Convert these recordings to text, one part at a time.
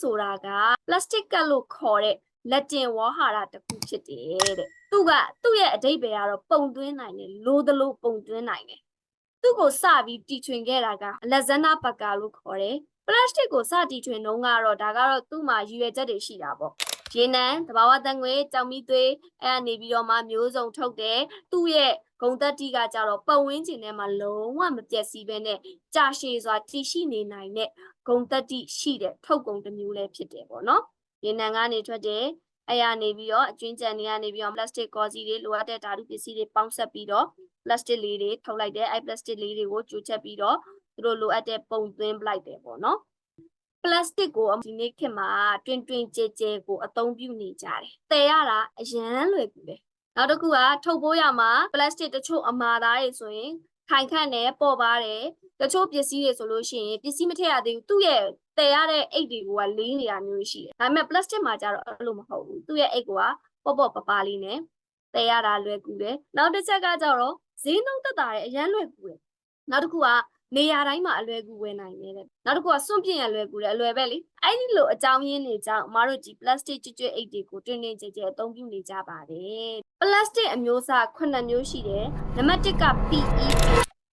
ဆိုတာက plastic ကပ်လို့ခေါ်တဲ့လက်တင်ဝါဟာရတစ်ခုဖြစ်တယ်တဲ့သူကသူ့ရဲ့အဓိပ္ပာယ်ကတော့ပုံသွင်းနိုင်တယ်လိုသလိုပုံသွင်းနိုင်တယ်သူ့ကိုစပြီးတီထွင်ခဲ့တာကအလက်ဇန္ဒပကာလို့ခေါ်တယ် ပလတ်စတစ်ကိုစတီထွင်နှုံးကတော့ဒါကတော့သူ့မှာရည်ရွယ်ချက်တွေရှိတာပေါ့ရေနံသဘာဝတန်ငွေကြောင်မီသွေးအဲ့ကနေပြီးတော့မှမျိုးစုံထုတ်တယ်သူ့ရဲ့ဂုံတက်တိကကြတော့ပတ်ဝန်းကျင်ထဲမှာလုံးဝမပျက်စီးပဲနဲ့ကြာရှည်စွာတည်ရှိနေနိုင်တဲ့ဂုံတက်တိရှိတဲ့ထုတ်ကုန်တစ်မျိုးလည်းဖြစ်တယ်ပေါ့နော်ရေနံကနေထွက်တယ်အဲ့ရနေပြီးတော့အကျွင်းကြံတွေကနေပြီးတော့ plastic ကောစီတွေလိုအပ်တဲ့ဓာတုပစ္စည်းတွေပေါင်းဆက်ပြီးတော့ plastic လေးတွေထုတ်လိုက်တယ်အဲ့ plastic လေးတွေကိုကျိုးချက်ပြီးတော့ သူတို့လိုအပ်တဲ့ပုံသွင်းပလိုက်တယ်ပေါ့နော် plastic ကိုဒီနေ့ခေတ်မှာတွင်တွင်ကြဲကြဲကိုအသုံးပြုနေကြတယ်။တည်ရတာအရန်လွယ်ကူတယ်။နောက်တစ်ခုကထုတ်ပိုးရမှာ plastic တချို့အမာသားတွေဆိုရင်ခိုင်ခန့်တယ်ပေါ်ပါတယ်။တချို့ပစ္စည်းတွေဆိုလို့ရှိရင်ပစ္စည်းမထည့်ရသေးဘူးသူ့ရဲ့တည်ရတဲ့အိတ်တွေကလေးနေတာမျိုးရှိတယ်။ဒါပေမဲ့ plastic မှာကျတော့အဲ့လိုမဟုတ်ဘူး။သူ့ရဲ့အိတ်ကပေါ့ပေါ့ပပလေးနဲ့တည်ရတာလွယ်ကူတယ်။နောက်တစ်ချက်ကကျတော့ဈေးနှုန်းသက်သာတယ်အရန်လွယ်ကူတယ်။နောက်တစ်ခုက နေရာတိုင်းမှာအလွယ်ကူဝယ်နိုင်တယ်တဲ့နောက်တစ်ခုကစွန့်ပြစ်ရလွယ်ကူတယ်အလွယ်ပဲလေအဲ့ဒီလိုအကြောင်းရင်းတွေကြောင့်အမတို့ဒီ plastic ကျွတ်ကျွတ်အိတ်တွေကိုတွင်တွင်ကြဲကြဲအသုံးပြုနေကြပါတယ် plastic အမျိုးအစား9မျိုးရှိတယ်နံပါတ်1က PET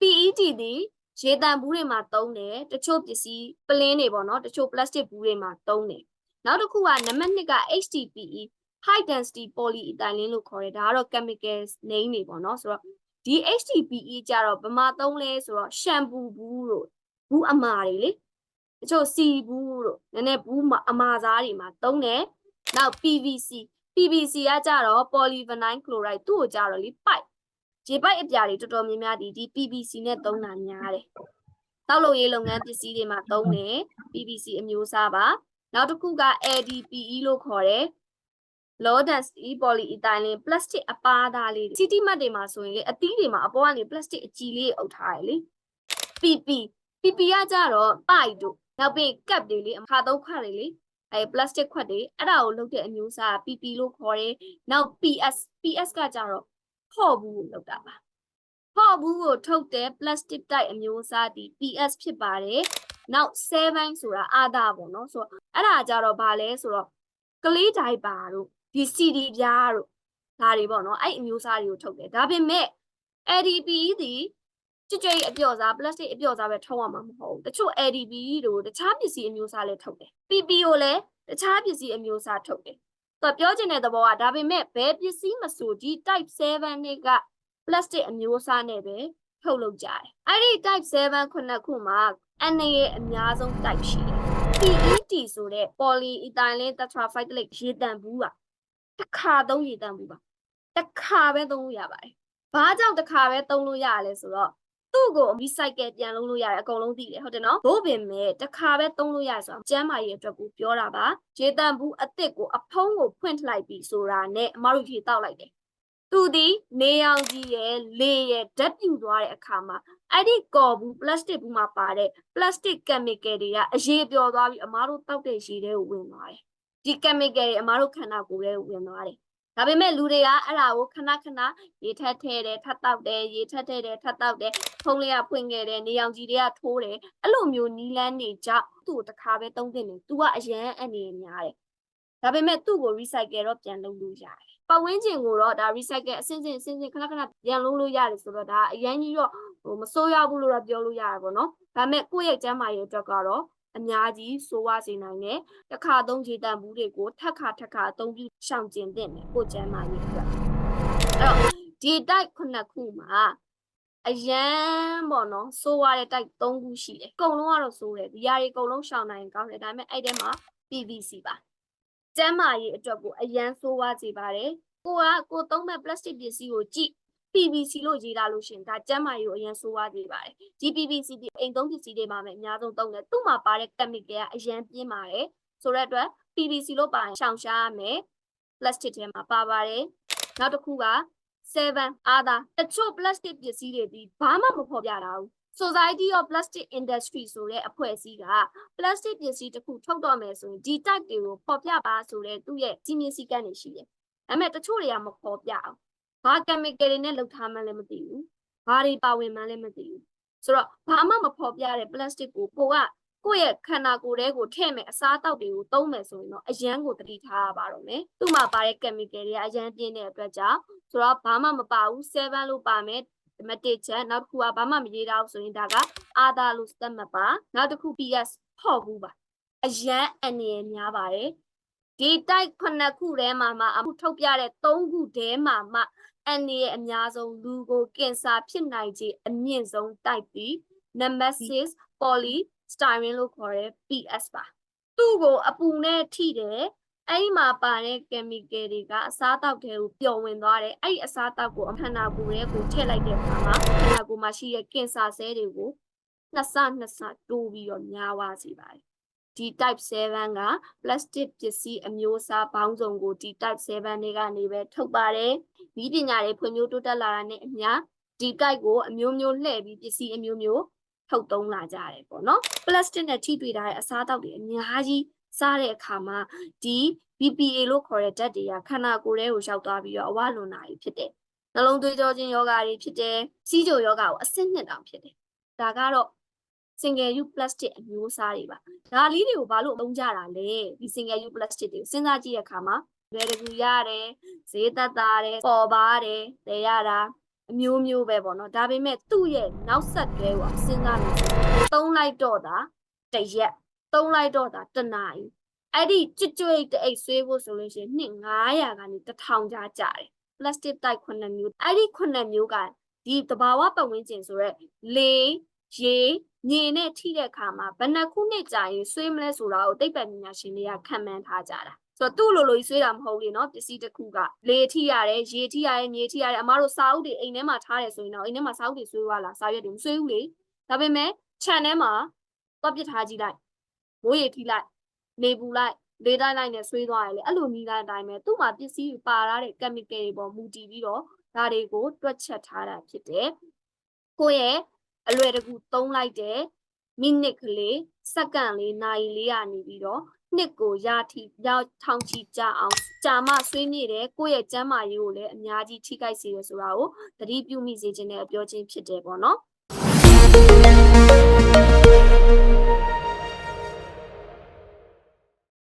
PET သည်ရေတံဘူးတွေမှာသုံးတယ်တချို့ပစ္စည်းပလင်းတွေပေါ့နော်တချို့ plastic ဘူးတွေမှာသုံးတယ်နောက်တစ်ခုကနံပါတ်2က HDPE high density polyethylene လို့ခေါ်တယ်ဒါကတော့ chemical name တွေပေါ့နော်ဆိုတော့ ဒီ HDPE ကြတော့ဗမာသုံးလဲဆိုတော့ရှမ်ပူဘူးတို့ဘူးအမာတွေလေတချို့စီဘူးတို့နည်းနည်းဘူးမအမာစားတွေမှာသုံးတယ်နောက် PVC PVC ကကြတော့ polyvinyl chloride သူ့ကိုကြတော့လေပိုက်ရေပိုက်အပြာတွေတော်တော်များများဒီဒီ PVC နဲ့သုံးတာများတယ်တောက်လို့ရေးလုပ်ငန်းပစ္စည်းတွေမှာသုံးတယ် PVC အမျိုးအစားပါနောက်တစ်ခုက LDPE လို့ခေါ်တယ် low density polyethylene plastic အပါသားလေးတွေ city mat တွေမှာဆိုရင်လေအသီးတွေမှာအပေါ်ကနေ plastic အကြီးလေးအုပ်ထားရလေ PP PP ကကြတော့ပိုက်တို့နောက်ပြီး cup တွေလေအခါသုံးခွက်တွေလေအဲ plastic ခွက်တွေအဲ့ဒါကိုလုပ်တဲ့အမျိုးအစားက PP လို့ခေါ်တယ်နောက် PS PS ကကြတော့ဖော့ဘူးကိုလုပ်တာပါဖော့ဘူးကိုထုတ်တဲ့ plastic type အမျိုးအစားဒီ PS ဖြစ်ပါတယ်နောက်7ဆိုတာအာသာပေါ့နော်ဆိုတော့အဲ့ဒါကြတော့ဗာလဲဆိုတော့ကလေးဒိုင်ပါတို့ ဒီ CD ပြားတို့ဒါတွေပေါ့နော်အဲ့အမျိုးအစားတွေကိုထုတ်တယ်ဒါပေမဲ့ ADP ဒီကြွကြွအပြော့စား plastic အပြော့စားပဲထုတ်ရမှာမဟုတ်ဘူးတချို့ ADP တို့တခြားပစ္စည်းအမျိုးအစားလည်းထုတ်တယ် PP ကိုလည်းတခြားပစ္စည်းအမျိုးအစားထုတ်တယ်သူကပြောချင်တဲ့သဘောကဒါပေမဲ့ဘယ်ပစ္စည်းမဆိုဒီ type 7တွေက plastic အမျိုးအစားနဲ့ပဲထုတ်လုပ်ကြတယ်အဲ့ဒီ type 7ခုနှစ်ခုမှာအနေရဲ့အများဆုံး type ရှိတယ် PET ဆိုတဲ့ polyethylene tetraphyclic ရေတံဘူးပါ တစ်ခါသုံးရေတံဘူးပါတစ်ခါပဲသုံးလို့ရပါတယ်ဘာကြောင့်တစ်ခါပဲသုံးလို့ရရလဲဆိုတော့သူ့ကို recycle ပြန်လုပ်လို့ရတယ်အကုန်လုံးသိတယ်ဟုတ်တယ်နော်ဘို့ပင်မဲ့တစ်ခါပဲသုံးလို့ရတယ်ဆိုတော့ကျမ်းမာရေးအတွက်ကိုပြောတာပါရေတံဘူးအစ်စ်ကိုအဖုံးကိုဖွင့်ထလိုက်ပြီဆိုတာနဲ့အမတို့ဖြေတောက်လိုက်တယ်သူဒီနေအောင်ကြီးရဲ့လေရဲ့ဓာတ်ပြူသွားတဲ့အခါမှာအဲ့ဒီကော်ဘူး plastic ဘူးမှာပါတဲ့ plastic chemical တွေကအရေးပျော်သွားပြီးအမားတို့တောက်တဲ့ရေထဲကိုဝင်သွားတယ် ဒီ chemical တွေအမားတို့ခန္ဓာကိုယ်ထဲကိုဝင်သွားတယ်ဒါပေမဲ့လူတွေကအဲ့ဒါကိုခဏခဏရေထက်ထဲတယ်ထပ်တောက်တယ်ရေထက်ထဲတယ်ထပ်တောက်တယ်ဖုံးလေးကဖွင့်ခဲ့တယ်နေအောင်ကြီးတွေကထိုးတယ်အဲ့လိုမျိုးနီလန်းနေကြသူ့ကိုတစ်ခါပဲသုံးသင့်တယ် तू ကအရန်အနေများတယ်ဒါပေမဲ့သူ့ကို recycle တော့ပြန်လုပ်လို့ရတယ်ပတ်ဝန်းကျင်ကိုတော့ဒါ recycle အစင်းစင်းအစင်းစင်းခဏခဏပြန်လုပ်လို့ရတယ်ဆိုတော့ဒါအရန်ကြီးတော့ဟိုမစိုးရဘူးလို့တော့ပြောလို့ရတယ်ပေါ့နော်ဒါပေမဲ့ကိုယ့်ရဲ့ကျန်းမာရေးအတွက်ကတော့ အများကြီးစိုးဝါစေနိုင်တယ်တစ်ခါသုံးခြေတံဘူးတွေကိုထက်ခါထက်ခါအသုံးပြုရှောင်ကျင်တဲ့နဲ့ကိုယ့်ကျန်းမာရေးအတွက်အဲ့တော့ဒီ type ခုနှစ်ခုမှာအရန်ပေါ့နော်စိုးရတဲ့ type 3ခုရှိတယ်အကုန်လုံးကတော့စိုးတယ်ဒီຢာတွေအကုန်လုံးရှောင်နိုင်ကောင်းတယ်ဒါပေမဲ့အဲ့ထဲမှာ PVC ပါကျန်းမာရေးအတွက်ကိုအရန်စိုးဝါစေပါတယ်ကိုကကိုသုံးမဲ့ plastic ပစ္စည်းကိုကြည့် PVC လို့ရေးလာလို့ရှရင်ဒါကျန်းမာရေးကိုအရင်ဆိုးဝါးစေပါတယ်ဒီ PVC ဒီအိမ်သုံးပစ္စည်းတွေမှာပဲအများဆုံးသုံးတယ်သူ့မှာပါတဲ့ chemical ကအရင်ပြင်းပါတယ်ဆိုတဲ့အတွက် PVC လို့ပါရင်ရှောင်ရှားရမယ် plastic ထဲမှာပါပါတယ်နောက်တစ်ခုက7အာသာတချို့ plastic ပစ္စည်းတွေဒီဘာမှမဖော်ပြတာဘူး Society of Plastic Industry ဆိုတဲ့အဖွဲ့အစည်းက plastic ပစ္စည်းတစ်ခုထုတ်တော့မယ်ဆိုရင်ဒီ type တွေကိုဖော်ပြပါဆိုတဲ့သူ့ရဲ့စီမင်းစည်းကမ်းတွေရှိတယ်။ဒါပေမဲ့တချို့တွေကမဖော်ပြအောင်။ ဘာ chemical တွေနဲ့လုပ်ထားမှန်းလည်းမသိဘူး။ဘာတွေပါဝင်မှန်းလည်းမသိဘူး။ဆိုတော့ဘာမှမဖော်ပြတဲ့ plastic ကိုကိုကကိုယ့်ရဲ့ခန္ဓာကိုယ်ထဲကိုထည့်မယ်အစားအသောက်တွေကိုသုံးမယ်ဆိုရင်တော့အရန်ကိုတတိထားရပါတော့မယ်သူ့မှာပါတဲ့ chemical တွေကအရန်ပြင်းတဲ့အတွက်ကြောင့်ဆိုတော့ဘာမှမပါဘူး7လို့ပါမယ်ဒီမတစ်ချက်နောက်တစ်ခုကဘာမှမရေးတော့ဘူးဆိုရင်ဒါကအာသာလို့သတ်မှတ်ပါနောက်တစ်ခု PS ဖော့ဘူးပါအရန်အနေရများပါတယ် ဒီတိုက်ခုနှစ်ခုထဲမှာမှအခုထုတ်ပြတဲ့၃ခုထဲမှာမှအနေရအများဆုံးလူကိုကင်ဆာဖြစ်နိုင်ခြေအမြင့်ဆုံးတိုက်ပြီး number 6 poly styrene လို့ခေါ်တဲ့ PS ပါသူ့ကိုအပူနဲ့ထိတယ်အဲ့ဒီမှာပါတဲ့ chemical တွေကအစားအသောက်တွေကိုပျော်ဝင်သွားတယ်အဲ့ဒီအစားအသောက်ကိုအခန္ဓာကိုယ်ထဲကိုထည့်လိုက်တဲ့အခါမှာခန္ဓာကိုယ်မှာရှိတဲ့ကင်ဆာဆဲတွေကိုနှစ်ဆနှစ်ဆတိုးပြီးတော့များသွားစေပါတယ် ဒီ type 7က plastic ပစ္စည်းအမျိုးအစားပေါင်းစုံကိုဒီ type 7တွေကနေပဲထုတ်ပါတယ်။ဤပညာတွေဖွံ့ဖြိုးတိုးတက်လာတာနဲ့အမျှဒီ type ကိုအမျိုးမျိုးလှည့်ပြီးပစ္စည်းအမျိုးမျိုးထုတ်သုံးလာကြတယ်ပေါ့နော်။ plastic နဲ့ထိတွေ့ထားတဲ့အစားအသောက်တွေအများကြီးစားတဲ့အခါမှာဒီ BPA လို့ခေါ်တဲ့ဓာတ်တွေကခန္ဓာကိုယ်ထဲကိုရောက်သွားပြီးတော့အဝလွန်တာတွေဖြစ်တယ်။နှလုံးသွေးကြောချင်းယောဂါတွေဖြစ်တယ်။စီးချိုယောဂါကိုအဆင့်နှစ်တောင်ဖြစ်တယ်။ဒါကတော့ single use plastic အမျိုးအစားတွေပါဒါလေးတွေကိုဘာလို့အသုံးကြတာလဲဒီ single use plastic တွေကိုစဉ်းစားကြည့်တဲ့အခါမှာလွယ်တကူရတယ်ဈေးသက်သာတယ်ပေါ်ပါတယ်တည်ရတာအမျိုးမျိုးပဲပေါ့နော်ဒါပေမဲ့သူ့ရဲ့နောက်ဆက်တွဲကိုစဉ်းစားနေတယ်သုံးလိုက်တော့တာတစ်ရက်သုံးလိုက်တော့တာတစ်နာရီအဲ့ဒီကြွကြွိတ်တအိတ်ဆွေးဖို့ဆိုလို့ရှိရင်နှစ်900ကနေ1000ကြားကြတယ် plastic type 9မျိုးအဲ့ဒီ9မျိုးကဒီတဘာဝပတ်ဝန်းကျင်ဆိုရက်လေရေ ညင်နဲ့ထိတဲ့အခါမှာဘယ်နှစ်ခုနှစ်ကြာရင်ဆွေးမလဲဆိုတာကိုသိပ္ပံပညာရှင်တွေကခံမှန်းထားကြတာဆိုတော့သူ့လိုလိုကြီးဆွေးတာမဟုတ်လေနော်ပစ္စည်းတစ်ခုကလေထိရတယ်ရေထိရတယ်မြေထိရတယ်အမားတို့စာအုပ်တွေအိမ်ထဲမှာထားတယ်ဆိုရင်တော့အိမ်ထဲမှာစာအုပ်တွေဆွေးသွားလားစာရွက်တွေမဆွေးဘူးလေဒါပေမဲ့ခြံထဲမှာသွားပစ်ထားကြည့်လိုက်မိုးရေထိလိုက်နေပူလိုက်လေတိုင်းလိုက်နဲ့ဆွေးသွားတယ်လေအဲ့လိုနီးတိုင်းအတိုင်းပဲသူ့မှာပစ္စည်းပါထားတဲ့ chemical တွေပေါ်မူတည်ပြီးတော့ဒါတွေကိုတွက်ချက်ထားတာဖြစ်တယ်ကိုယ့်ရဲ့ အလွယ်တကူသုံးလိုက်တဲ့မိနစ်ကလေးစက္ကန့်လေးနာရီလေးကနေပြီးတော့နှစ်ကိုရထိရောက်ထောင်ချီကြအောင်ကြာမဆွေးမြေ့တယ်ကိုယ့်ရဲ့ကျန်းမာရေးကိုလည်းအများကြီးထိခိုက်စေရဆိုတာကိုသတိပြုမိစေခြင်းနဲ့ပြောခြင်းဖြစ်တယ်ပေါ့နော်